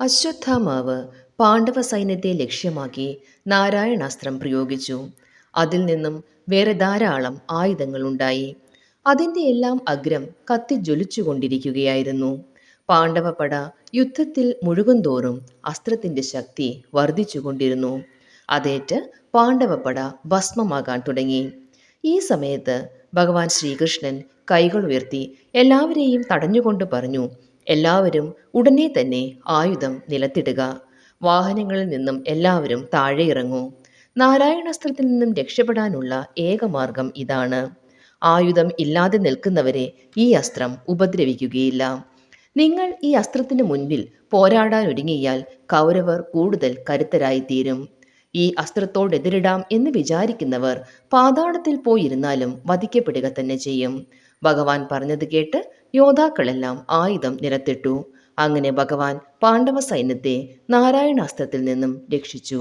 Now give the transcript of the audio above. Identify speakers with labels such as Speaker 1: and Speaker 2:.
Speaker 1: അശ്വത്ഥാമാവ് പാണ്ഡവ സൈന്യത്തെ ലക്ഷ്യമാക്കി നാരായണാസ്ത്രം പ്രയോഗിച്ചു. അതിൽ നിന്നും വേറെ ധാരാളം ആയുധങ്ങളുണ്ടായി. അതിന്റെ എല്ലാം അഗ്രം കത്തിജ്വലിച്ചുകൊണ്ടിരിക്കുകയായിരുന്നു. പാണ്ഡവപട യുദ്ധത്തിൽ മുഴുകുന്തോറും അസ്ത്രത്തിന്റെ ശക്തി വർദ്ധിച്ചുകൊണ്ടിരുന്നു. അതേറ്റ് പാണ്ഡവപട ഭസ്മമാകാൻ തുടങ്ങി. ഈ സമയത്ത് ഭഗവാൻ ശ്രീകൃഷ്ണൻ കൈകൾ ഉയർത്തി എല്ലാവരെയും തടഞ്ഞുകൊണ്ട് പറഞ്ഞു എല്ലാവരും ഉടനെ തന്നെ ആയുധം നിലത്തിടുക. വാഹനങ്ങളിൽ നിന്നും എല്ലാവരും താഴെ ഇറങ്ങൂ. നാരായണാസ്ത്രത്തിൽ നിന്നും രക്ഷപ്പെടാനുള്ള ഏക മാർഗം ഇതാണ്. ആയുധം ഇല്ലാതെ നിൽക്കുന്നവരെ ഈ അസ്ത്രം ഉപദ്രവിക്കുകയില്ല. നിങ്ങൾ ഈ അസ്ത്രത്തിന് മുൻപിൽ പോരാടാൻ ഒരുങ്ങിയാൽ കൗരവർ കൂടുതൽ കരുത്തരായിത്തീരും. ഈ അസ്ത്രത്തോടെതിരിടാം എന്ന് വിചാരിക്കുന്നവർ പാതാളത്തിൽ പോയിരുന്നാലും വധിക്കപ്പെടുക തന്നെ ചെയ്യും. ഭഗവാൻ പറഞ്ഞത് കേട്ട് യോദ്ധാക്കളെല്ലാം ആയുധം നിരത്തിട്ടു. അങ്ങനെ ഭഗവാൻ പാണ്ഡവ സൈന്യത്തെ നാരായണാസ്ത്രത്തിൽ നിന്നും രക്ഷിച്ചു.